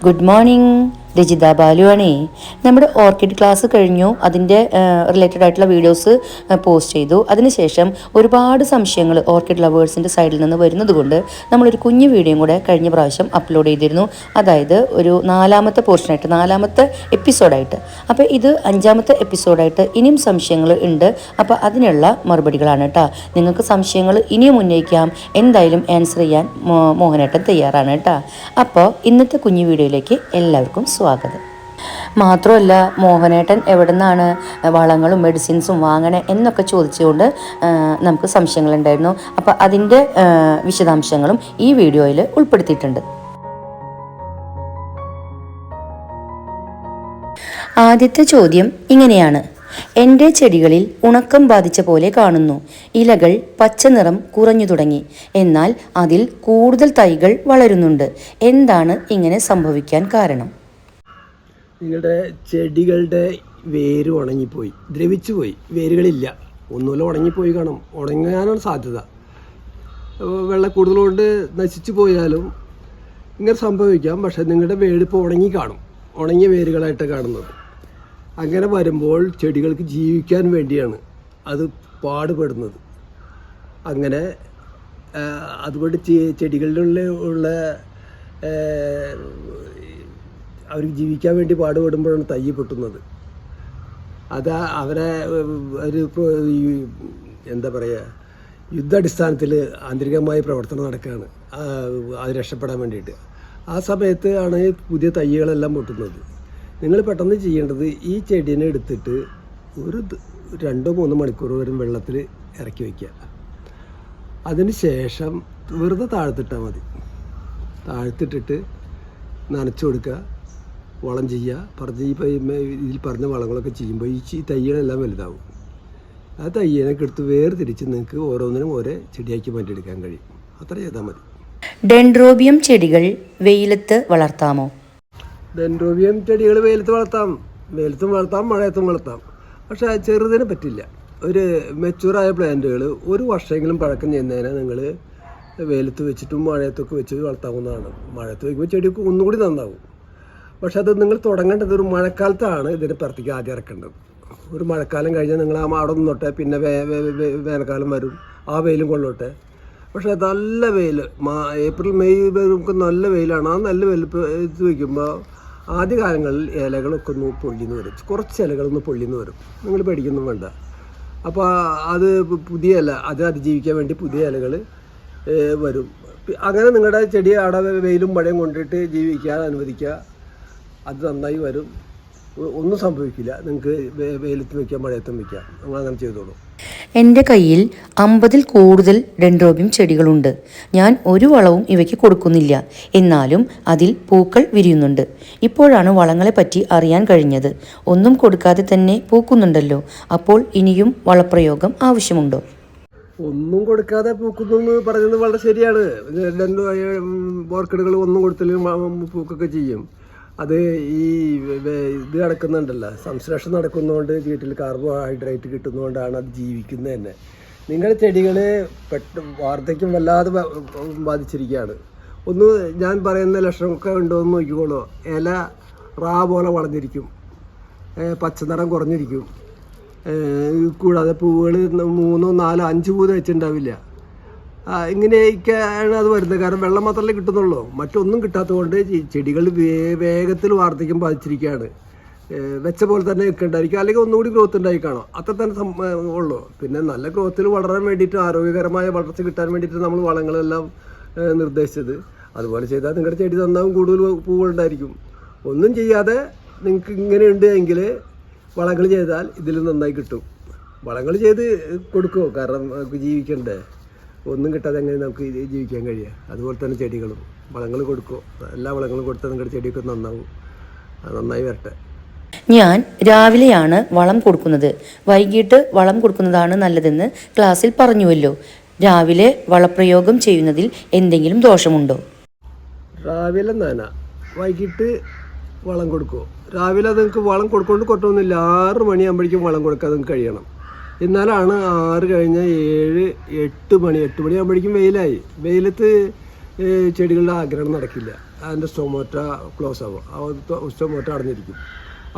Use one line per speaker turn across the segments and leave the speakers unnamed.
good morning. Rajitha ബാലുവാണേ. നമ്മുടെ orchid class കഴിഞ്ഞു. അതിന്റെ റിലേറ്റഡ് ആയിട്ടുള്ള വീഡിയോസ് പോസ്റ്റ് ചെയ്തു. അതിനുശേഷം ഒരുപാട് സംശയങ്ങൾ ഓർക്കിഡ് ലവേഴ്സിന്റെ സൈഡിൽ നിന്ന് വരുന്നത് കൊണ്ട് നമ്മളൊരു കുഞ്ഞു വീഡിയോയും കൂടെ കഴിഞ്ഞ പ്രാവശ്യം അപ്ലോഡ് ചെയ്തിരുന്നു. അതായത് ഒരു നാലാമത്തെ പോർഷനായിട്ട് നാലാമത്തെ എപ്പിസോഡായിട്ട്. അപ്പോൾ ഇത് അഞ്ചാമത്തെ എപ്പിസോഡായിട്ട് ഇനിയും സംശയങ്ങൾ ഉണ്ട്. അപ്പോൾ അതിനുള്ള മറുപടികളാണ് കേട്ടോ. നിങ്ങൾക്ക് സംശയങ്ങൾ ഇനിയും ഉന്നയിക്കാം. എന്തായാലും ആൻസർ ചെയ്യാൻ മോഹനേട്ടൻ തയ്യാറാണ് കേട്ടോ. അപ്പോൾ ഇന്നത്തെ കുഞ്ഞു വീഡിയോയിലേക്ക് എല്ലാവർക്കും സ്വാഗതം മാത്രമല്ല മോഹനേട്ടൻ എവിടെ നിന്നാണ് വളങ്ങളും മെഡിസിൻസും വാങ്ങണേ എന്നൊക്കെ ചോദിച്ചുകൊണ്ട് നമുക്ക് സംശയങ്ങളുണ്ടായിരുന്നു. അപ്പോൾ അതിന്റെ വിശദാംശങ്ങളും ഈ വീഡിയോയിൽ ഉൾപ്പെടുത്തിയിട്ടുണ്ട്. ആദ്യത്തെ ചോദ്യം ഇങ്ങനെയാണ്. എന്റെ ചെടികളിൽ ഉണക്കം ബാധിച്ച പോലെ കാണുന്നു. ഇലകൾ പച്ച നിറം കുറഞ്ഞു തുടങ്ങി. എന്നാൽ അതിൽ കൂടുതൽ തൈകൾ വളരുന്നുണ്ട്. എന്താണ് ഇങ്ങനെ സംഭവിക്കാൻ കാരണം?
നിങ്ങളുടെ ചെടികളുടെ വേര് ഉണങ്ങിപ്പോയി ദ്രവിച്ചു പോയി വേരുകളില്ല. ഒന്നുമില്ല ഉണങ്ങിപ്പോയി കാണും. ഉണങ്ങാനാണ് സാധ്യത. വെള്ളം കൂടുതലുകൊണ്ട് നശിച്ചു പോയാലും ഇങ്ങനെ സംഭവിക്കാം പക്ഷേ നിങ്ങളുടെ വേര് ഉണങ്ങി കാണും. ഉണങ്ങിയ വേരുകളായിട്ട് കാണുന്നത്. അങ്ങനെ വരുമ്പോൾ ചെടികൾക്ക് ജീവിക്കാൻ വേണ്ടിയാണ് അത് പാടുപെടുന്നത്. അങ്ങനെ അതുകൊണ്ട് ചെടികളിലുള്ള ഉള്ള അവർക്ക് ജീവിക്കാൻ വേണ്ടി പാടുപെടുമ്പോഴാണ് തയ്യ് പൊട്ടുന്നത്. അത് അവരെ ഒരു എന്താ പറയുക യുദ്ധാടിസ്ഥാനത്തിൽ ആന്തരികമായ പ്രവർത്തനം നടക്കുകയാണ്. അത് രക്ഷപ്പെടാൻ വേണ്ടിയിട്ട്. ആ സമയത്ത് ആണ് പുതിയ തയ്യകളെല്ലാം പൊട്ടുന്നത്. നിങ്ങൾ പെട്ടെന്ന് ചെയ്യേണ്ടത് ഈ ചെടീനെ എടുത്തിട്ട് ഒരു രണ്ടോ മൂന്നോ മണിക്കൂർ വരും വെള്ളത്തിൽ ഇറക്കി വയ്ക്കുക. അതിന് ശേഷം വെറുതെ താഴ്ത്തിട്ടാൽ മതി. താഴ്ത്തിട്ടിട്ട് നനച്ചു കൊടുക്കുക. വളം ചെയ്യുക. പറഞ്ഞ ഈ ഇതിൽ പറഞ്ഞ വളങ്ങളൊക്കെ ചെയ്യുമ്പോൾ ഈ തയ്യലെല്ലാം തൈകളെല്ലാം വലുതാവും. ആ തയ്യനൊക്കെ എടുത്ത് വേർതിരിച്ച് നിങ്ങൾക്ക് ഓരോന്നിനും ഓരോ ചെടിയാക്കി മാറ്റിയെടുക്കാൻ കഴിയും. അത്ര ചെയ്താൽ മതി.
ഡെൻഡ്രോബിയം ചെടികൾ വെയിലത്ത് വളർത്താമോ?
ഡെൻഡ്രോബിയം ചെടികൾ വെയിലത്ത് വളർത്താം. വെയിലത്തും വളർത്താം മഴയത്തും വളർത്താം. പക്ഷേ ചെറുതിനെ ചെറുതിന് പറ്റില്ല. ഒരു മെച്ചൂറായ പ്ലാന്റുകൾ ഒരു വർഷമെങ്കിലും പഴക്കം ചെയ്യുന്നതിനെ നിങ്ങൾ വെയിലത്ത് വെച്ചിട്ടും മഴയത്തൊക്കെ വെച്ച് വളർത്താവുന്നതാണ്. മഴയത്ത് വയ്ക്കുമ്പോൾ ചെടിയൊക്കെ ഒന്നുകൂടി നന്നാവും. പക്ഷെ അത് നിങ്ങൾ തുടങ്ങേണ്ടത് ഒരു മഴക്കാലത്താണ് ഇതിനെ പ്രത്യേകം ആദ്യം ഇറക്കേണ്ടത്. ഒരു മഴക്കാലം കഴിഞ്ഞാൽ നിങ്ങൾ ആ അവിടെ നിന്നോട്ടെ പിന്നെ വേ വേനൽക്കാലം വരും ആ വെയിലും കൊള്ളോട്ടെ. പക്ഷേ നല്ല വെയിൽ മാ ഏപ്രിൽ മെയ് നമുക്ക് നല്ല വെയിലാണ്. ആ നല്ല വെയിൽ ഇത് വയ്ക്കുമ്പോൾ ആദ്യ കാലങ്ങളിൽ ഇലകളൊക്കെ ഒന്ന് പൊള്ളിന്ന് വരും. കുറച്ച് ഇലകളൊന്ന് പൊള്ളിന്ന് വരും. നിങ്ങൾ പേടിക്കൊന്നും വേണ്ട. അപ്പോൾ അത് പുതിയ ഇല അത് അതിജീവിക്കാൻ വേണ്ടി പുതിയ ഇലകൾ വരും. അങ്ങനെ നിങ്ങളുടെ ചെടി അവിടെ വെയിലും മഴയും കൊണ്ടിട്ട് ജീവിക്കാൻ അനുവദിക്കുക. അത് നന്നായി വരും. ഒന്നും സംഭവിക്കില്ല. നിങ്ങൾക്ക് വെയിലത്ത് വയ്ക്കാം മഴയത്തും വയ്ക്കാം നിങ്ങൾ അങ്ങനെ ചെയ്തോളൂ.
എന്റെ കയ്യിൽ അമ്പതിൽ കൂടുതൽ ഡെൻഡ്രോബിയം ചെടികളുണ്ട്. ഞാൻ ഒരു വളവും ഇവയ്ക്ക് കൊടുക്കുന്നില്ല. എന്നാലും അതിൽ പൂക്കൾ വിരിയുന്നുണ്ട്. ഇപ്പോഴാണ് വളങ്ങളെ പറ്റി അറിയാൻ കഴിഞ്ഞത്. ഒന്നും കൊടുക്കാതെ തന്നെ പൂക്കുന്നുണ്ടല്ലോ. അപ്പോൾ ഇനിയും വളപ്രയോഗം ആവശ്യമുണ്ടോ?
ഒന്നും കൊടുക്കാതെ പൂക്കുന്നു എന്ന് പറയുന്നത് വളരെ ശരിയാണ്. ഓർക്കിഡുകൾ ഒന്നും കൊടുത്തില്ലെങ്കിൽ പൂക്കൊക്കെ ചെയ്യും. അത് ഈ ഇത് നടക്കുന്നുണ്ടല്ലോ. സംശ്ലേഷണം നടക്കുന്നതുകൊണ്ട് വീട്ടിൽ കാർബോഹൈഡ്രേറ്റ് കിട്ടുന്നതുകൊണ്ടാണ് അത് ജീവിക്കുന്നത് തന്നെ. നിങ്ങളുടെ ചെടികൾ പെട്ട വാർദ്ധക്യം വല്ലാതെ ബാധിച്ചിരിക്കുകയാണ്. ഒന്ന് ഞാൻ പറയുന്ന ലക്ഷണമൊക്കെ ഉണ്ടോ എന്ന് നോക്കിക്കോളൂ. ഇല റാ പോലെ വളഞ്ഞിരിക്കും പച്ചനിറം കുറഞ്ഞിരിക്കും. കൂടാതെ പൂവുകൾ മൂന്നോ നാലോ അഞ്ച് പൂ വെച്ചിട്ടുണ്ടാവില്ല ഇങ്ങനെയൊക്കെയാണ് അത് വരുന്നത്. കാരണം വെള്ളം മാത്രമല്ലേ കിട്ടുന്നുള്ളൂ. മറ്റൊന്നും കിട്ടാത്തതുകൊണ്ട് ചെടികൾ വേഗത്തിൽ വാർദ്ധക്യം ബാധിച്ചിരിക്കുകയാണ്. വെച്ച പോലെ തന്നെ നിൽക്കണ്ടായിരിക്കും. അല്ലെങ്കിൽ ഒന്നുകൂടി ഗ്രോത്ത് ഉണ്ടായി അത്ര തന്നെ ഉള്ളൂ. പിന്നെ നല്ല ഗ്രോത്തിൽ വളരാൻ വേണ്ടിയിട്ട് ആരോഗ്യകരമായ വളർച്ച കിട്ടാൻ വേണ്ടിയിട്ട് നമ്മൾ വളങ്ങളെല്ലാം നിർദ്ദേശിച്ചത്. അതുപോലെ ചെയ്താൽ നിങ്ങളുടെ ചെടി നന്നാവും കൂടുതൽ പൂവുണ്ടായിരിക്കും. ഒന്നും ചെയ്യാതെ നിങ്ങൾക്ക് ഇങ്ങനെയുണ്ട് എങ്കിൽ വളങ്ങൾ ചെയ്താൽ ഇതിൽ നന്നായി കിട്ടും. വളങ്ങൾ ചെയ്ത് കൊടുക്കുമോ കാരണം ജീവിക്കണ്ടേ? ഒന്നും കിട്ടാതെ എങ്ങനെ നമുക്ക് ജീവിക്കാൻ കഴിയുക അതുപോലെ തന്നെ ചെടികളും. വളങ്ങൾ കൊടുക്കും. എല്ലാ വളങ്ങളും കൊടുത്താൽ നിങ്ങളുടെ ചെടിയൊക്കെ നന്നാവും. നന്നായി വരട്ടെ.
ഞാൻ രാവിലെയാണ് വളം കൊടുക്കുന്നത്. വൈകിട്ട് വളം കൊടുക്കുന്നതാണ് നല്ലതെന്ന് ക്ലാസ്സിൽ പറഞ്ഞുവല്ലോ. രാവിലെ വളപ്രയോഗം ചെയ്യുന്നതിൽ എന്തെങ്കിലും ദോഷമുണ്ടോ?
രാവിലെ നന. വൈകിട്ട് വളം കൊടുക്കുമോ രാവിലെ നിങ്ങൾക്ക് വളം കൊടുക്കൊണ്ട് കൊട്ടൊന്നുമില്ല. ആറ് മണിയാകുമ്പോഴേക്കും വളം കൊടുക്കാൻ നിങ്ങൾക്ക് കഴിയണം. എന്നാലാണ് ആറ് കഴിഞ്ഞ ഏഴ് എട്ട് മണി എട്ട് മണിയാകുമ്പോഴേക്കും വെയിലായി. വെയിലത്ത് ചെടികളുടെ ആഗ്രഹം നടക്കില്ല. അതിന്റെ സ്റ്റോമോറ്റ ക്ലോസ് ആവും. സ്റ്റോമോറ്റ അടഞ്ഞിരിക്കും.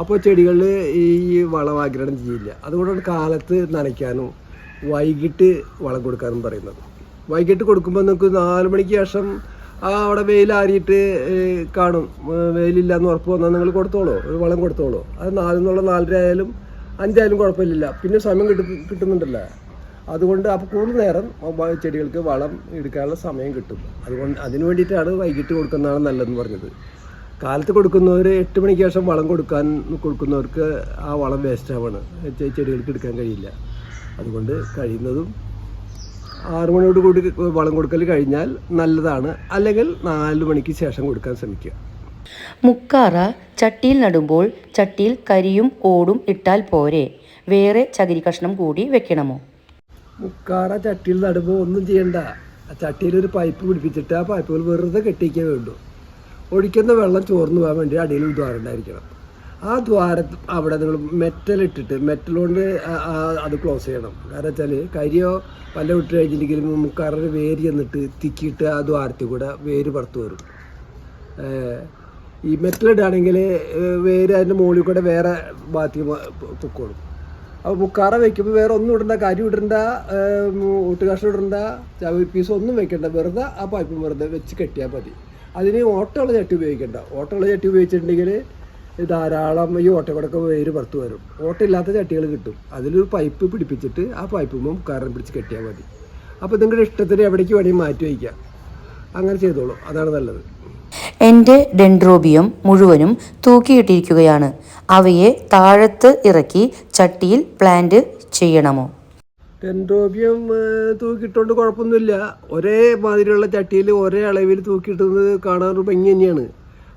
അപ്പോൾ ചെടികളിൽ ഈ വളം ആഗ്രഹം ചെയ്യില്ല. അതുകൊണ്ടാണ് കാലത്ത് നനയ്ക്കാനും വൈകിട്ട് വളം കൊടുക്കാനും പറയുന്നത്. വൈകിട്ട് കൊടുക്കുമ്പോൾ നിങ്ങൾക്ക് നാല് മണിക്ക് ശേഷം അവിടെ വെയിലാറിയിട്ട് കാണും. വെയിലില്ലാന്ന് ഉറപ്പ് വന്നാൽ നിങ്ങൾ കൊടുത്തോളൂ. ഒരു വളം കൊടുത്തോളൂ. അത് നാലെന്നുള്ള നാലര ആയാലും അഞ്ചായാലും കുഴപ്പമില്ല പിന്നെ സമയം കിട്ടും കിട്ടുന്നുണ്ടല്ലോ. അതുകൊണ്ട് അപ്പോൾ കൂടുതൽ നേരം ചെടികൾക്ക് വളം എടുക്കാനുള്ള സമയം കിട്ടും. അതുകൊണ്ട് അതിന് വേണ്ടിയിട്ടാണ് വൈകിട്ട് കൊടുക്കുന്നതാണ് നല്ലതെന്ന് പറഞ്ഞത്. കാലത്ത് കൊടുക്കുന്നവർ എട്ട് മണിക്ക് ശേഷം വളം കൊടുക്കാൻ കൊടുക്കുന്നവർക്ക് ആ വളം വേസ്റ്റ് ആവാണ് ചെടികൾക്ക് എടുക്കാൻ കഴിയില്ല. അതുകൊണ്ട് കഴിയുന്നതും ആറു മണിയോട് കൂടി വളം കൊടുക്കൽ കഴിഞ്ഞാൽ നല്ലതാണ്. അല്ലെങ്കിൽ നാല് മണിക്ക് ശേഷം കൊടുക്കാൻ ശ്രമിക്കുക.
മുക്കാറ ചട്ടിയിൽ നടുമ്പോൾ ചട്ടിയിൽ കരിയും ഓടും ഇട്ടാൽ പോരെ. വേറെ ചകിരി കഷ്ണം കൂടി വെക്കണമോ?
മുക്കാറ ചട്ടിയിൽ നടുമ്പോൾ ഒന്നും ചെയ്യണ്ട. ചട്ടിയിൽ ഒരു പൈപ്പ് പിടിപ്പിച്ചിട്ട് ആ പൈപ്പുകൾ വെറുതെ കെട്ടിക്കേ വേണ്ടു. ഒഴിക്കുന്ന വെള്ളം ചോർന്നു പോകാൻ വേണ്ടി അടിയിൽ ദ്വാരമുണ്ടായിരിക്കണം ആ ദ്വാരം അവിടെ നിങ്ങൾ മെറ്റൽ ഇട്ടിട്ട് മെറ്റൽ കൊണ്ട് അത് ക്ലോസ് ചെയ്യണം. കാരണം വെച്ചാൽ കരിയോ പല വിട്ട് കഴിഞ്ഞിട്ടുണ്ടെങ്കിൽ മുക്കാറിന് വേര് ചെന്നിട്ട് തിക്കിയിട്ട് ആ ദ്വാരത്തിൽ കൂടെ വേര് പുറത്ത് വരും. ഈ മെറ്റൽ ഇടുകയാണെങ്കിൽ വേര് അതിന്റെ മുകളിൽ കൂടെ വേറെ ബാത്തി പൊക്കോളും. അപ്പോൾ മുക്കാറ വെക്കുമ്പോൾ വേറെ ഒന്നും ഇടണ്ട കരി ഇടണ്ട ഊട്ടുകാശം ഇടണ്ട ചവി പീസ് ഒന്നും വെക്കണ്ട. വെറുതെ ആ പൈപ്പ് വെറുതെ വെച്ച് കെട്ടിയാൽ മതി. അതിന് ഓട്ടമുള്ള ചട്ടി ഉപയോഗിക്കണ്ട. ഓട്ടമുള്ള ചട്ടി ഉപയോഗിച്ചിട്ടുണ്ടെങ്കിൽ ധാരാളം ഈ ഓട്ടക്കൂടൊക്കെ വേര് പുറത്ത് വരും. ഓട്ടമില്ലാത്ത ചട്ടികൾ കിട്ടും. അതിലൊരു പൈപ്പ് പിടിപ്പിച്ചിട്ട് ആ പൈപ്പുമ്പോൾ മുക്കാറൻ പിടിച്ച് കെട്ടിയാൽ മതി. അപ്പോൾ നിങ്ങളുടെ ഇഷ്ടത്തിന് എവിടേക്ക് വേണമെങ്കിൽ മാറ്റി വയ്ക്കാം. അങ്ങനെ ചെയ്തോളൂ. അതാണ് നല്ലത്.
എന്റെ ഡെൻഡ്രോബിയം മുഴുവനും തൂക്കിയിട്ടിരിക്കുകയാണ്. അവയെ താഴത്ത് ഇറക്കി ചട്ടിയിൽ പ്ലാന്റ് ചെയ്യണമോ?
ഡെൻഡ്രോബിയം തൂക്കിയിട്ടുകൊണ്ട് കുഴപ്പമൊന്നുമില്ല ഒരേ മാതിരിയുള്ള ചട്ടിയിൽ ഒരേ അളവിൽ തൂക്കിയിട്ടുന്നത് കാണാൻ ഒരു ഭംഗി തന്നെയാണ്.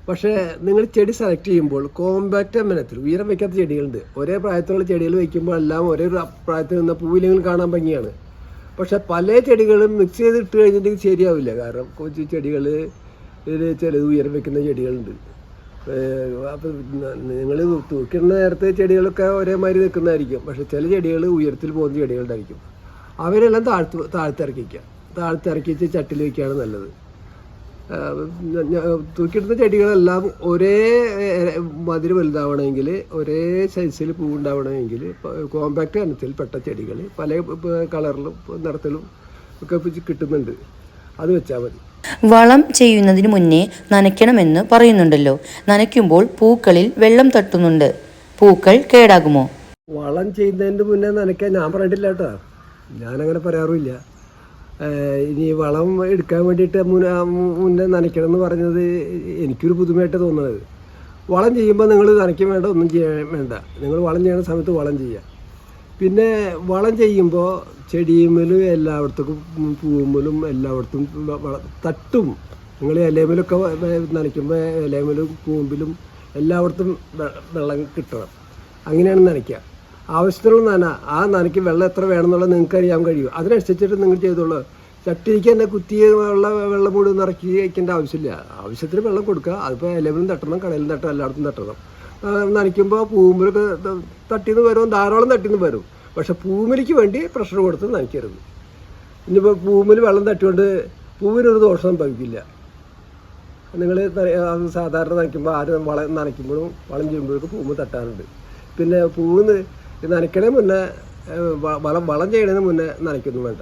പക്ഷേ നിങ്ങൾ ചെടി സെലക്ട് ചെയ്യുമ്പോൾ കോമ്പാക്റ്റ് അമ്മനത്തിൽ ഉയരം വയ്ക്കാത്ത ചെടികളുണ്ട്. ഒരേ പ്രായത്തിലുള്ള ചെടികൾ വയ്ക്കുമ്പോൾ എല്ലാം ഒരേ പ്രായത്തിൽ നിന്ന പൂവിലെങ്കിൽ കാണാൻ ഭംഗിയാണ്. പക്ഷേ പല ചെടികളും മിക്സ് ചെയ്തിട്ട് കഴിഞ്ഞിട്ടുണ്ടെങ്കിൽ ശരിയാവില്ല. കാരണം കൊച്ചു ചെടികൾ ഇതിൽ ചിലത് ഉയരം വെക്കുന്ന ചെടികളുണ്ട് അപ്പം നിങ്ങൾ തൂക്കിടുന്ന നേരത്തെ ചെടികളൊക്കെ ഒരേമാതിരി നിൽക്കുന്നതായിരിക്കും. പക്ഷേ ചില ചെടികൾ ഉയരത്തിൽ പോകുന്ന ചെടികളുണ്ടായിരിക്കും. അവരെല്ലാം താഴ്ത്ത് താഴ്ത്തിറക്കിക്കുക. താഴ്ത്തിറക്കിച്ച് ചട്ടിൽ വയ്ക്കുകയാണ് നല്ലത്. തൂക്കിടുന്ന ചെടികളെല്ലാം ഒരേ മതിര് വലുതാവണമെങ്കിൽ ഒരേ സൈസിൽ പൂവുണ്ടാവണമെങ്കിൽ കോമ്പാക്റ്റ് ഇനത്തിൽപ്പെട്ട ചെടികൾ പല കളറിലും നിറത്തിലും ഒക്കെ കിട്ടുന്നുണ്ട്. അത് വെച്ചാൽ മതി.
വളം ചെയ്യുന്നതിന് മുന്നേ നനയ്ക്കണമെന്ന് പറയുന്നുണ്ടല്ലോ. നനയ്ക്കുമ്പോൾ പൂക്കളിൽ വെള്ളം തട്ടുന്നുണ്ട്. പൂക്കൾ കേടാകുമോ?
വളം ചെയ്യുന്നതിന് മുന്നേ നനയ്ക്കാൻ ഞാൻ പറഞ്ഞിട്ടില്ല കേട്ടോ. ഞാനങ്ങനെ പറയാറുമില്ല. ഇനി വളം എടുക്കാൻ വേണ്ടിയിട്ട് മുന്നേ നനയ്ക്കണം എന്ന് പറഞ്ഞത് എനിക്കൊരു പുതുമയായിട്ട് തോന്നുന്നത്. വളം ചെയ്യുമ്പോൾ നിങ്ങൾ നനയ്ക്കാൻ വേണ്ട ഒന്നും ചെയ്യാൻ വേണ്ട. നിങ്ങൾ വളം ചെയ്യുന്ന സമയത്ത് വളം ചെയ്യുക. പിന്നെ വളം ചെയ്യുമ്പോൾ ചെടിയുമ്മലും എല്ലായിടത്തും പൂവുമ്മലും എല്ലായിടത്തും തട്ടും. നിങ്ങൾ ഇലയിലൊക്കെ നനയ്ക്കുമ്പോൾ ഇലയിലും പൂമ്പിലും എല്ലായിടത്തും വെള്ളം കിട്ടണം. അങ്ങനെയാണ് നനയ്ക്കുക ആവശ്യത്തിനുള്ള നന ആ നനയ്ക്ക് വെള്ളം എത്ര വേണമെന്നുള്ളത് നിങ്ങൾക്ക് അറിയാൻ കഴിയും. അതിനനുസരിച്ചിട്ട് നിങ്ങൾ ചെയ്തോളൂ. ചട്ടിക്ക് തന്നെ കുത്തി വെള്ള വെള്ളം മുഴുവൻ നിറക്കി വയ്ക്കേണ്ട ആവശ്യമില്ല. ആവശ്യത്തിന് വെള്ളം കൊടുക്കുക. അതിപ്പോൾ ഇലവിലും തട്ടണം കടയിലും തട്ടണം എല്ലായിടത്തും തട്ടണം. നനയ്ക്കുമ്പോൾ പൂമ്പിലൊക്കെ തട്ടിന്ന് വരും ധാരാളം തട്ടിന്ന് വരും. പക്ഷെ പൂമിലിക്ക് വേണ്ടി പ്രഷർ കൊടുത്ത് നനയ്ക്കരുത്. ഇനിയിപ്പോൾ പൂമിൽ വെള്ളം തട്ടിക്കൊണ്ട് പൂവിനൊരു ദോഷം സംഭവിക്കില്ല. നിങ്ങൾ സാധാരണ നനയ്ക്കുമ്പോൾ ആരും വളം നനയ്ക്കുമ്പോഴും വളം ചെയ്യുമ്പോഴേക്കും പൂമ്പ് തട്ടാറുണ്ട്. പിന്നെ പൂവ് ന- നനയ്ക്കണേ മുന്നേ വളം വളം ചെയ്യണതിന് മുന്നേ നനയ്ക്കൊന്നും വേണ്ട.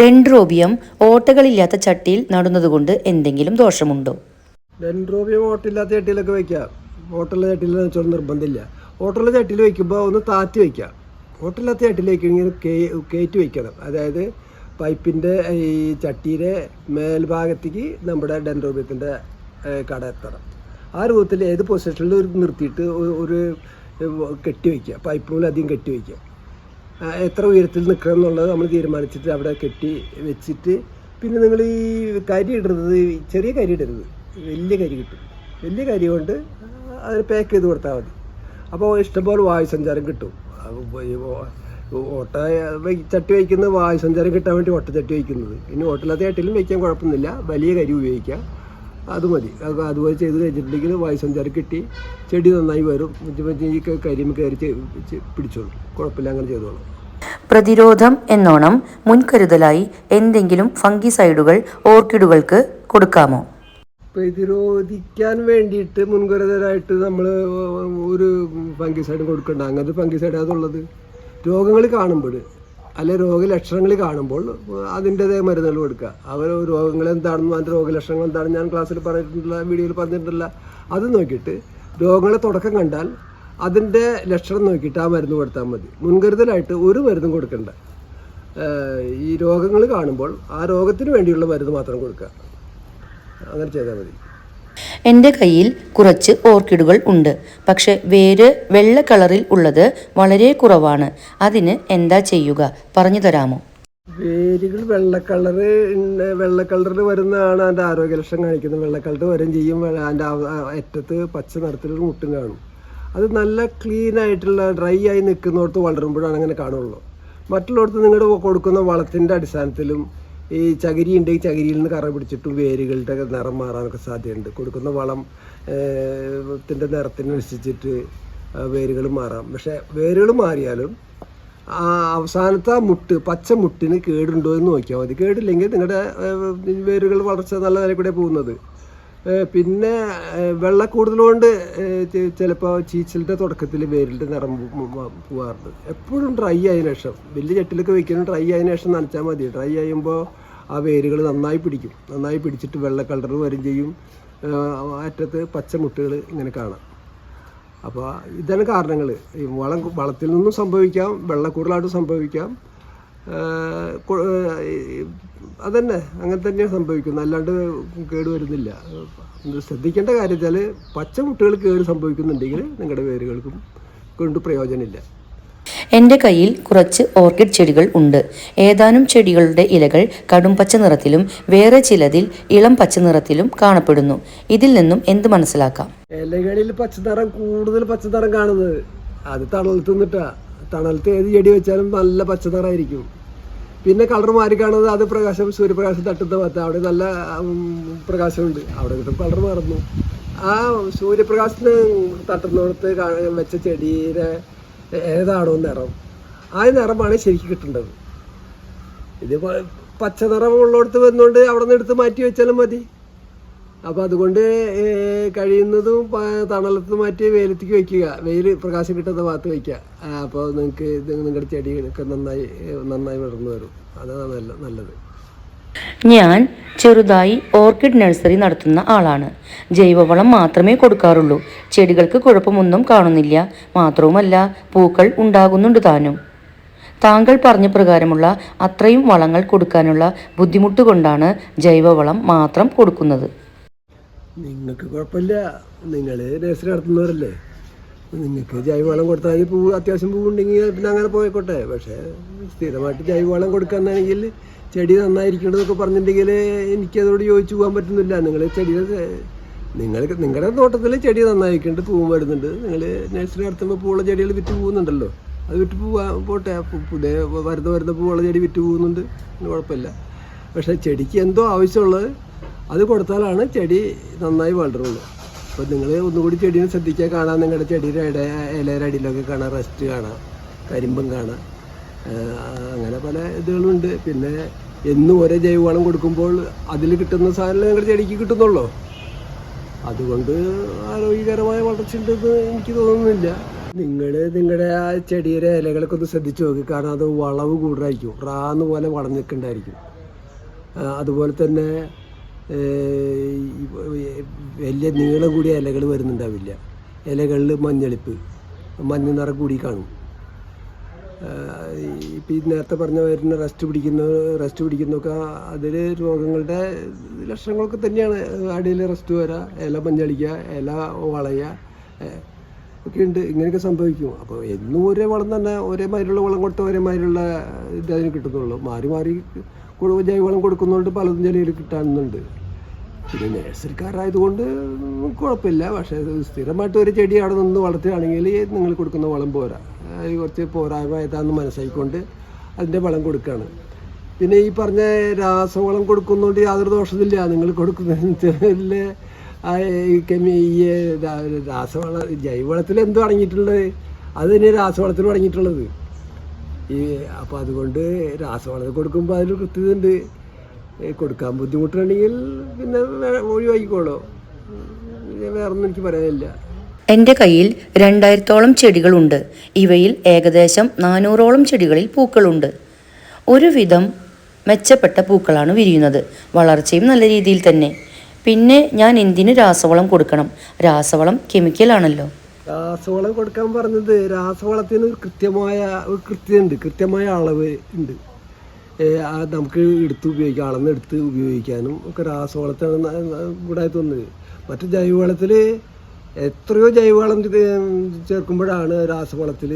ഡെൻഡ്രോബിയം ഓട്ടകളില്ലാത്ത ചട്ടിയിൽ നടുന്നതുകൊണ്ട് എന്തെങ്കിലും ദോഷമുണ്ടോ?
ഡെൻഡ്രോബിയം ഓട്ടില്ലാത്ത ചട്ടിയിലൊക്കെ വെക്കാം. ഓട്ടുള്ള ചട്ടിയിൽ വെച്ചോളം നിർബന്ധമില്ല. ഹോട്ടലിലെ ചട്ടിയിൽ വയ്ക്കുമ്പോൾ ഒന്ന് താത്തി വെക്കാം. ഓട്ടില്ലാത്ത ചട്ടിയിൽ വയ്ക്കണമെങ്കിൽ കയറ്റി വയ്ക്കണം അതായത് പൈപ്പിന്റെ ഈ ചട്ടിയുടെ മേൽഭാഗത്തേക്ക് നമ്മുടെ ഡെൻഡ്രോബിയത്തിന്റെ കട എത്തണം. ആ രൂപത്തിൽ ഏത് പൊസിഷനിൽ ഒരു നിർത്തിയിട്ട് ഒരു- ഒരു കെട്ടി വയ്ക്കുക പൈപ്പ് മൂലം അധികം കെട്ടി വയ്ക്കുക എത്ര ഉയരത്തിൽ നിൽക്കണം എന്നുള്ളത് നമ്മൾ തീരുമാനിച്ചിട്ട് അവിടെ കെട്ടി വെച്ചിട്ട് പിന്നെ നിങ്ങൾ ഈ കരി ഇടരുത്. ചെറിയ കരി ഇടരുത്. വലിയ കരി കിട്ടും. വലിയ കരി കൊണ്ട് അത് പാക്ക് ചെയ്ത് കൊടുത്താൽ മതി. അപ്പോൾ ഇഷ്ടംപോലെ വായു സഞ്ചാരം കിട്ടും ഓട്ട ചട്ടി വയ്ക്കുന്നത് വായു സഞ്ചാരം കിട്ടാൻ വേണ്ടി ഓട്ട ചട്ടി വയ്ക്കുന്നത്. ഇനി ഓട്ടില്ലാത്ത ചട്ടിയിലും വയ്ക്കാൻ കുഴപ്പമൊന്നുമില്ല. വലിയ കരി ഉപയോഗിക്കാം അത് മതി. അതുപോലെ ചെയ്ത് കഴിഞ്ഞിട്ടുണ്ടെങ്കിൽ വായു സഞ്ചാരം കിട്ടി. ചെടി നന്നായി വരും. ഈ കരിയും കയറി പിടിച്ചോളും. കുഴപ്പമില്ല അങ്ങനെ ചെയ്തോളും.
പ്രതിരോധം എന്നോണം മുൻകരുതലായി എന്തെങ്കിലും ഫംഗിസൈഡുകൾ ഓർക്കിഡുകൾക്ക് കൊടുക്കാമോ?
പ്രതിരോധിക്കാൻ വേണ്ടിയിട്ട് മുൻകരുതലായിട്ട് നമ്മൾ ഒരു ഫംഗിസൈഡ് കൊടുക്കണ്ട. അങ്ങനത്തെ ഫംഗിസൈഡ് അതുള്ളത്. രോഗങ്ങൾ കാണുമ്പോൾ അല്ലെ രോഗലക്ഷണങ്ങൾ കാണുമ്പോൾ അതിന്റെതായ മരുന്നുകൾ കൊടുക്കുക. അവർ രോഗങ്ങൾ എന്താണെന്നും അതിന്റെ രോഗലക്ഷണങ്ങൾ എന്താണെന്ന് ഞാൻ ക്ലാസ്സിൽ പറഞ്ഞിട്ടുള്ള വീഡിയോയിൽ പറഞ്ഞിട്ടില്ല അത് നോക്കിയിട്ട് രോഗങ്ങളെ തുടക്കം കണ്ടാൽ അതിന്റെ ലക്ഷണം നോക്കിയിട്ട് ആ മരുന്ന് കൊടുത്താൽ മതി. മുൻകരുതലായിട്ട് ഒരു മരുന്നും കൊടുക്കണ്ട. ഈ രോഗങ്ങൾ കാണുമ്പോൾ ആ രോഗത്തിന് വേണ്ടിയുള്ള മരുന്ന് മാത്രം കൊടുക്കുക. അങ്ങനെ ചെയ്താൽ മതി.
എന്റെ കയ്യിൽ കുറച്ച് ഓർക്കിഡുകൾ ഉണ്ട്. പക്ഷെ വേര് വെള്ള കളറിൽ ഉള്ളത് വളരെ കുറവാണ്. അതിന് എന്താ ചെയ്യുക? പറഞ്ഞു തരാമോ?
വേരുകൾ വെള്ള കളറ് വെള്ള കളറിൽ വരുന്നതാണ് അതിന്റെ ആരോഗ്യലക്ഷണം കാണിക്കുന്നത്. വെള്ള കളർ വരും ചെയ്യും. അതിന്റെ അറ്റത്ത് പച്ച നിറത്തിലൊരു മുട്ടും കാണും. അത് നല്ല ക്ലീൻ ആയിട്ടുള്ള ഡ്രൈ ആയി നിൽക്കുന്നിടത്ത് വളരുമ്പോഴാണ് അങ്ങനെ കാണുള്ളൂ. മറ്റുള്ളിടത്ത് നിങ്ങളുടെ കൊടുക്കുന്ന വളത്തിന്റെ അടിസ്ഥാനത്തിലും ഈ ചകിരി ഉണ്ടെങ്കിൽ ചകിരിയിൽ നിന്ന് കറ പിടിച്ചിട്ടും വേരുകളുടെ നിറം മാറാനൊക്കെ സാധ്യതയുണ്ട്. കൊടുക്കുന്ന വളം ത്തിന്റെ നിറത്തിനനുസരിച്ചിട്ട് വേരുകൾ മാറാം. പക്ഷേ വേരുകൾ മാറിയാലും അവസാനത്തെ ആ മുട്ട് പച്ച മുട്ടിന് കേടുണ്ടോ എന്ന് നോക്കിയാൽ മതി. കേടില്ലെങ്കിൽ നിങ്ങളുടെ വേരുകൾ വളർച്ച നല്ല നില പോകുന്നത്. പിന്നെ വെള്ള കൂടുതലുകൊണ്ട് ചിലപ്പോൾ ചീച്ചലിന്റെ തുടക്കത്തിൽ വേരിന്റെ നിറം പോവാറുണ്ട്. എപ്പോഴും ഡ്രൈ ആയതിനു ശേഷം വലിയ ചട്ടിലൊക്കെ വെക്കണം ഡ്രൈ ആയതിനു ശേഷം നനച്ചാൽ മതി. ഡ്രൈ ആയുമ്പോൾ ആ വേരുകൾ നന്നായി പിടിക്കും. നന്നായി പിടിച്ചിട്ട് വെള്ള കളർ വരും ചെയ്യും. അറ്റത്ത് പച്ച മുട്ടുകൾ ഇങ്ങനെ കാണാം. അപ്പോൾ ഇതാണ് കാരണങ്ങൾ ഈ വളം വളത്തിൽ നിന്നും സംഭവിക്കാം വെള്ളക്കൂടുതലായിട്ട് സംഭവിക്കാം. അതന്നെ അങ്ങനെ തന്നെയാണ് സംഭവിക്കുന്നത്. അല്ലാണ്ട് കേട് വരുന്നില്ല. ശ്രദ്ധിക്കേണ്ട കാര്യം വെച്ചാൽ പച്ചമുട്ടുകൾ കേട് സംഭവിക്കുന്നുണ്ടെങ്കിൽ നിങ്ങളുടെ വേരുകൾക്കും കൊണ്ട് പ്രയോജനമില്ല.
എന്റെ കയ്യിൽ കുറച്ച് ഓർക്കിഡ് ചെടികൾ ഉണ്ട്. ഏതാനും ചെടികളുടെ ഇലകൾ കടും പച്ച നിറത്തിലും വേറെ ചിലതിൽ ഇളം പച്ച നിറത്തിലും കാണപ്പെടുന്നു. ഇതിൽ നിന്നും എന്ത് മനസ്സിലാക്കാം?
ഇലകളിൽ പച്ചനിറം കൂടുതൽ പച്ചനിറം കാണുന്നത്. അത് തണലത്ത് നിന്നിട്ടാ. തണലത്ത് ഏത് ചെടി വെച്ചാലും നല്ല പച്ചനിറമായിരിക്കും പിന്നെ കളർ മാറി കാണുന്നത് അത് പ്രകാശം സൂര്യപ്രകാശം തട്ടുന്ന ഭാഗത്ത്. അവിടെ നല്ല പ്രകാശമുണ്ട്. അവിടെ കിട്ടും കളർ മാറുന്നു. ആ സൂര്യപ്രകാശത്തിന് തട്ടുന്നിടത്ത് വെച്ച ചെടിയുടെ ഏതാണോ നിറം ആ നിറമാണ് ശരിക്കും കിട്ടേണ്ടത്. ഇത് പച്ച നിറം ഉള്ളിടത്ത് വന്നുകൊണ്ട് അവിടെ നിന്ന് എടുത്ത് മാറ്റി വെച്ചാലും മതി. അപ്പോൾ അതുകൊണ്ട് കഴിയുന്നതും തണലത്ത് മാറ്റി വെയിലത്തേക്ക് വയ്ക്കുക വെയിൽ പ്രകാശം കിട്ടുന്ന ഭാഗത്ത് വയ്ക്കുക അപ്പോൾ നിങ്ങൾക്ക് നിങ്ങളുടെ ചെടികളൊക്കെ നന്നായി നന്നായി വളർന്നു വരും. അതാണ് നല്ല നല്ലത്.
ഞാൻ ചെറുതായി ഓർക്കിഡ് നഴ്സറി നടത്തുന്ന ആളാണ്. ജൈവവളം മാത്രമേ കൊടുക്കാറുള്ളൂ. ചെടികൾക്ക് കുഴപ്പമൊന്നും കാണുന്നില്ല. മാത്രവുമല്ല പൂക്കൾ ഉണ്ടാകുന്നുണ്ട് താനും. താങ്കൾ പറഞ്ഞ പ്രകാരമുള്ള അത്രയും വളങ്ങൾ കൊടുക്കാനുള്ള ബുദ്ധിമുട്ട് കൊണ്ടാണ് ജൈവവളം മാത്രം കൊടുക്കുന്നത്.
നിങ്ങൾക്ക് കുഴപ്പമില്ല. നിങ്ങൾ നഴ്സറി നടത്തുന്നവരല്ലേ? നിങ്ങൾക്ക് ജൈവവളം കൊടുത്താൽ പൂ അത്യാവശ്യം പൂവുണ്ടെങ്കിൽ പിന്നെ അങ്ങനെ പോയിക്കോട്ടെ. പക്ഷേ സ്ഥിരമായിട്ട് ജൈവവളം കൊടുക്കാന്നാണെങ്കിൽ ചെടി നന്നായിരിക്കണമെന്നൊക്കെ പറഞ്ഞിട്ടുണ്ടെങ്കിൽ എനിക്കതോട് യോജിച്ചു പോകാൻ പറ്റുന്നില്ല. നിങ്ങൾ ചെടി നിങ്ങൾ നിങ്ങളുടെ തോട്ടത്തിൽ ചെടി നന്നായിരിക്കുന്നുണ്ട് പൂവും വരുന്നുണ്ട്. നിങ്ങൾ നഴ്സറി നടത്തുമ്പോൾ പൂവുള്ള ചെടികൾ വിറ്റ് പോകുന്നുണ്ടല്ലോ. അത് വിറ്റ് പോവാ പോട്ടെ. പുതിയ വരുന്ന വരുന്ന പൂവുള്ള ചെടി വിറ്റ് പോകുന്നുണ്ട്. കുഴപ്പമില്ല. പക്ഷേ ചെടിക്ക് എന്തോ ആവശ്യമുള്ളത് അത് കൊടുത്താലാണ് ചെടി നന്നായി വളരുള്ളൂ. അപ്പോൾ നിങ്ങൾ ഒന്നുകൂടി ചെടീനെ ശ്രദ്ധിക്കാൻ കാണാം. നിങ്ങളുടെ ചെടിയുടെ ഇട ഇലയുടെ അടിയിലൊക്കെ കാണാം. റെസ്റ്റ് കാണാം. കരിമ്പും കാണാം. അങ്ങനെ പല ഇതുകളുണ്ട്. പിന്നെ എന്നും ഒരേ ജൈവവളം കൊടുക്കുമ്പോൾ അതിൽ കിട്ടുന്ന സാധനം നിങ്ങളുടെ ചെടിക്ക് കിട്ടുന്നുള്ളൂ? അതുകൊണ്ട് ആരോഗ്യകരമായ വളർച്ച ഉണ്ടെന്ന് എനിക്ക് തോന്നുന്നില്ല. നിങ്ങൾ നിങ്ങളുടെ ആ ചെടിയുടെ ഇലകളൊക്കെ ഒന്ന് ശ്രദ്ധിച്ചു നോക്കി. കാരണം അത് വളവ് കൂടുതലായിരിക്കും. റാന്ന് പോലെ വളഞ്ഞിട്ടുണ്ടായിരിക്കും അതുപോലെ തന്നെ വലിയ നീളം കൂടിയ ഇലകൾ വരുന്നുണ്ടാവില്ല. ഇലകളിൽ മഞ്ഞളിപ്പ്. മഞ്ഞ നിറം കൂടി കാണും. ഇപ്പം ഈ നേരത്തെ പറഞ്ഞ വരുന്ന റെസ്റ്റ് പിടിക്കുന്ന റെസ്റ്റ് പിടിക്കുന്നൊക്കെ അതിൽ രോഗങ്ങളുടെ ലക്ഷണങ്ങളൊക്കെ തന്നെയാണ്. അടിയിൽ റെസ്റ്റ് വരാ ഇല മഞ്ഞളിക്കുക ഇല വളയുക ഒക്കെ ഉണ്ട്. ഇങ്ങനെയൊക്കെ സംഭവിക്കും. അപ്പോൾ എന്നും ഒരേ വളം തന്നെ ഒരേ മാതിരിയുള്ള വളം കൊടുത്ത ഒരേ മാതിരിയുള്ള ഇത് അതിന് കിട്ടുന്നുള്ളൂ മാറി മാറി ജൈവവളം കൊടുക്കുന്നതുകൊണ്ട് പലതും ചെടിയിൽ കിട്ടാനുണ്ട് പിന്നെ നേഴ്സറിക്കാരായതുകൊണ്ട് കുഴപ്പമില്ല. പക്ഷേ സ്ഥിരമായിട്ട് ഒരു ചെടി അവിടെ നിന്ന് വളർത്തുകയാണെങ്കിൽ നിങ്ങൾ കൊടുക്കുന്ന വളം പോരാ. അത് കുറച്ച് പോരായ്മ ഏതാണെന്ന് മനസ്സിലാക്കിക്കൊണ്ട് അതിന്റെ വളം കൊടുക്കുകയാണ് പിന്നെ ഈ പറഞ്ഞ രാസവളം കൊടുക്കുന്നതുകൊണ്ട് യാതൊരു ദോഷമില്ല നിങ്ങൾ കൊടുക്കുന്നതിൽ ഈ കെമി ഈ രാസവള ജൈവവളത്തിൽ എന്തോ അടങ്ങിയിട്ടുള്ളത്? അത് തന്നെ രാസവളത്തിൽ അടങ്ങിയിട്ടുള്ളത്. ഈ അപ്പോൾ അതുകൊണ്ട് രാസവളം കൊടുക്കുമ്പോൾ അതിൽ കൃത്യതയുണ്ട്. കൊടുക്കാൻ ബുദ്ധിമുട്ടുണ്ടെങ്കിൽ പിന്നെ ഒഴിവാക്കിക്കോളോ ഒഴിവാക്കിക്കോളൂ. വേറെ ഒന്നും എനിക്ക് പറയാനില്ല.
എന്റെ കയ്യിൽ രണ്ടായിരത്തോളം ചെടികളുണ്ട്. ഇവയിൽ ഏകദേശം നാനൂറോളം ചെടികളിൽ പൂക്കളുണ്ട്. ഒരുവിധം മെച്ചപ്പെട്ട പൂക്കളാണ് വിരിയുന്നത്. വളർച്ചയും നല്ല രീതിയിൽ തന്നെ. പിന്നെ ഞാൻ എന്തിന് രാസവളം കൊടുക്കണം? രാസവളം കെമിക്കൽ ആണല്ലോ.
രാസവളം കൊടുക്കാൻ പറഞ്ഞത് രാസവളത്തിന് ഒരു കൃത്യമായ ഒരു കൃത്യമുണ്ട് കൃത്യമായ അളവ് ഉണ്ട്. നമുക്ക് എടുത്ത് ഉപയോഗിക്കാം അളന്നെടുത്ത് ഉപയോഗിക്കാനും ഒക്കെ രാസവളത്താണ് ഇവിടെ തോന്നുന്നത്. മറ്റു ജൈവവളത്തിൽ എത്രയോ ജൈവവളം ചേർക്കുമ്പോഴാണ് രാസവളത്തിൽ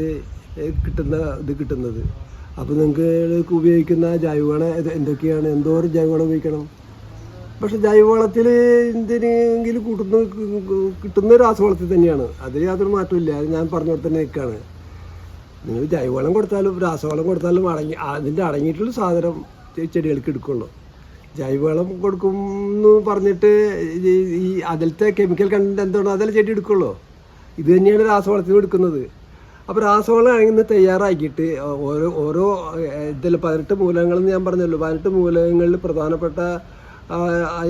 കിട്ടുന്ന ഇത് കിട്ടുന്നത്. അപ്പോൾ നിങ്ങൾക്ക് ഉപയോഗിക്കുന്ന ജൈവവളം എന്തൊക്കെയാണ് എന്തോരം ജൈവവളം ഉപയോഗിക്കണം? പക്ഷെ ജൈവവളത്തിൽ എന്തിനെങ്കിലും കൂട്ടുന്ന കിട്ടുന്ന രാസവളത്തിൽ തന്നെയാണ്. അതിൽ യാതൊരു മാറ്റമില്ല അത് ഞാൻ പറഞ്ഞ തന്നെ നിൽക്കുകയാണ്. നിങ്ങൾ ജൈവവളം കൊടുത്താലും രാസവളം കൊടുത്താലും അടങ്ങി അതിന്റെ അടങ്ങിയിട്ടുള്ള സാധനം ചെടികൾക്ക് എടുക്കുള്ളൂ. ജൈവവളം കൊടുക്കും എന്ന് പറഞ്ഞിട്ട് ഈ- അതിലത്തെ കെമിക്കൽ കണ്ടന്റ് എന്തുകൊണ്ടോ അതിൽ ചെടി എടുക്കുള്ളൂ. ഇത് തന്നെയാണ് രാസവളത്തിന് എടുക്കുന്നത്. അപ്പോൾ രാസവളം ആണെങ്കിൽ തയ്യാറാക്കിയിട്ട് ഓരോ ഓരോ ഇതിൽ പതിനെട്ട് മൂലകങ്ങളെന്ന് ഞാൻ പറഞ്ഞല്ലോ. പതിനെട്ട് മൂലകങ്ങളിൽ പ്രധാനപ്പെട്ട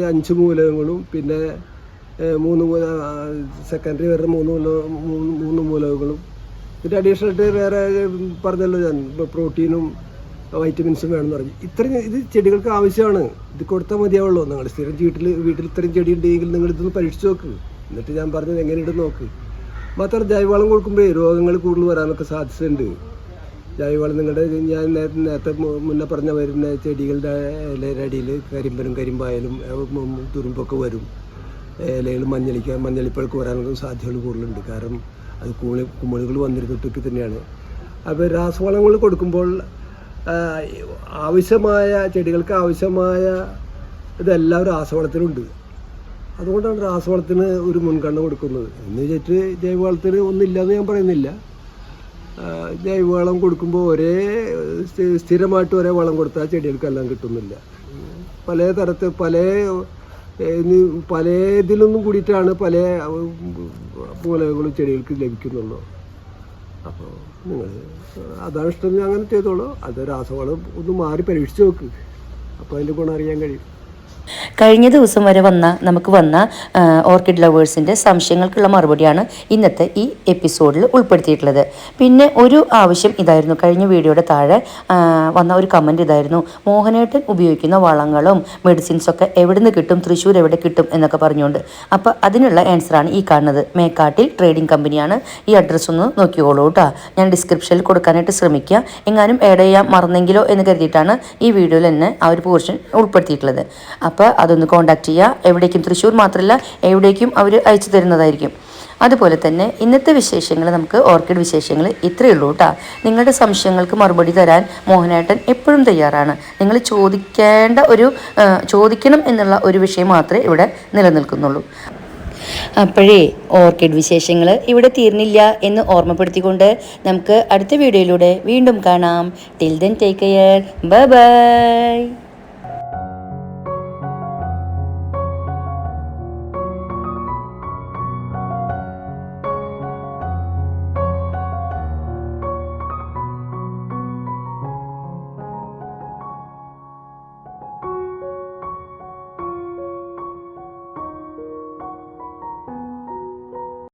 അഞ്ച് മൂലകങ്ങളും പിന്നെ മൂന്ന് മൂല സെക്കൻഡറി വരുന്ന മൂന്ന് മൂന്ന് മൂലകങ്ങളും പിന്നെ അഡീഷണൽ ആയിട്ട് വേറെ പറഞ്ഞല്ലോ ഞാൻ പ്രോട്ടീനും വൈറ്റമിൻസും വേണമെന്ന് പറഞ്ഞു. ഇത്രയും ഇത് ചെടികൾക്ക് ആവശ്യമാണ്. ഇത് കൊടുത്താൽ മതിയാവുള്ളൂ. നിങ്ങൾ സ്ഥിരം വീട്ടിൽ വീട്ടിൽ ഇത്രയും ചെടി ഉണ്ടെങ്കിൽ നിങ്ങൾ ഇതൊന്ന് പരീക്ഷിച്ച് നോക്ക്. എന്നിട്ട് ഞാൻ പറഞ്ഞത് എങ്ങനെയുണ്ട് നോക്ക്. മാത്രം ജൈവവളം കൊടുക്കുമ്പോഴേ രോഗങ്ങൾ കൂടുതൽ വരാനൊക്കെ സാധ്യതയുണ്ട്. ജൈവവളം നിങ്ങളുടെ ഞാൻ നേരത്തെ നേരത്തെ മുന്നേ പറഞ്ഞ വരുന്ന ചെടികളുടെ ഇലയുടെ അടിയിൽ കരിമ്പനും കരിമ്പായാലും തുരുമ്പൊക്കെ വരും. ഇലയിൽ മഞ്ഞളിക്ക മഞ്ഞളിപ്പഴക്ക് വരാനൊക്കെ സാധ്യതകൾ കൂടുതലുണ്ട്. കാരണം അത് കുമളി കുമളികൾ വന്നിരുന്നിട്ടൊക്കെ തന്നെയാണ്. അപ്പോൾ രാസവളങ്ങൾ കൊടുക്കുമ്പോൾ ആവശ്യമായ ചെടികൾക്ക് ആവശ്യമായ ഇതെല്ലാം രാസവളത്തിലുണ്ട്. അതുകൊണ്ടാണ് രാസവളത്തിന് ഒരു മുൻഗണന കൊടുക്കുന്നത്. എന്ന് വെച്ചിട്ട് ജൈവവളത്തിന് എന്ന് ഞാൻ പറയുന്നില്ല. ജൈവവളം കൊടുക്കുമ്പോൾ ഒരേ സ്ഥി- സ്ഥിരമായിട്ട് ഒരേ വളം കൊടുത്താൽ ചെടികൾക്കെല്ലാം കിട്ടുന്നില്ല. പല തരത്തിൽ പല ഇനി പല ഇതിലൊന്നും കൂടിയിട്ടാണ് പല മൂലകങ്ങളും ചെടികൾക്ക് ലഭിക്കുന്നുള്ളൂ. അപ്പോൾ നിങ്ങൾ അതാണ് ഇഷ്ടം അങ്ങനെ ചെയ്തോളൂ. അത് രാസവളം ഒന്ന് മാറി പരീക്ഷിച്ച് നോക്ക്. അപ്പോൾ അതിന്റെ ഗുണം അറിയാൻ കഴിയും.
കഴിഞ്ഞ ദിവസം വരെ വന്ന നമുക്ക് വന്ന ഓർക്കിഡ് ലവേഴ്സിന്റെ സംശയങ്ങൾക്കുള്ള മറുപടിയാണ് ഇന്നത്തെ ഈ എപ്പിസോഡിൽ ഉൾപ്പെടുത്തിയിട്ടുള്ളത്. പിന്നെ ഒരു ആവശ്യം ഇതായിരുന്നു. കഴിഞ്ഞ വീഡിയോയുടെ താഴെ വന്ന ഒരു കമന്റ് ഇതായിരുന്നു. മോഹനേട്ടൻ ഉപയോഗിക്കുന്ന വളങ്ങളും മെഡിസിൻസൊക്കെ എവിടെ നിന്ന് കിട്ടും? തൃശ്ശൂർ എവിടെ കിട്ടും? എന്നൊക്കെ പറഞ്ഞുകൊണ്ട്. അപ്പോൾ അതിനുള്ള ആൻസറാണ് ഈ കാണുന്നത്. മേക്കാട്ടിൽ ട്രേഡിംഗ് കമ്പനിയാണ് ഈ അഡ്രസ്സ് ഒന്ന് നോക്കിക്കോളൂ കേട്ടോ ഞാൻ ഡിസ്ക്രിപ്ഷനിൽ കൊടുക്കാനായിട്ട് ശ്രമിക്കുക എങ്ങാനും ആഡ് ചെയ്യാൻ മറന്നെങ്കിലോ എന്ന് കരുതിയിട്ടാണ് ഈ വീഡിയോയിൽ തന്നെ ആ ഒരു പോർഷൻ ഉൾപ്പെടുത്തിയിട്ടുള്ളത്. അപ്പോൾ അതൊന്ന് കോൺടാക്ട് ചെയ്യുക എവിടേക്കും തൃശ്ശൂർ മാത്രമല്ല എവിടേക്കും അവർ അയച്ചു തരുന്നതായിരിക്കും. അതുപോലെ തന്നെ ഇന്നത്തെ വിശേഷങ്ങൾ നമുക്ക് ഓർക്കിഡ് വിശേഷങ്ങൾ ഇത്രയേ ഉള്ളൂ കേട്ടോ നിങ്ങളുടെ സംശയങ്ങൾക്ക് മറുപടി തരാൻ മോഹനേട്ടൻ എപ്പോഴും തയ്യാറാണ്. നിങ്ങൾ ചോദിക്കേണ്ട ഒരു ചോദിക്കണം എന്നുള്ള ഒരു വിഷയം മാത്രമേ ഇവിടെ നിലനിൽക്കുന്നുള്ളൂ. അപ്പോഴേ ഓർക്കിഡ് വിശേഷങ്ങൾ ഇവിടെ തീർന്നില്ല എന്ന് ഓർമ്മപ്പെടുത്തിക്കൊണ്ട് നമുക്ക് അടുത്ത വീഡിയോയിലൂടെ വീണ്ടും കാണാം. Till then take care bye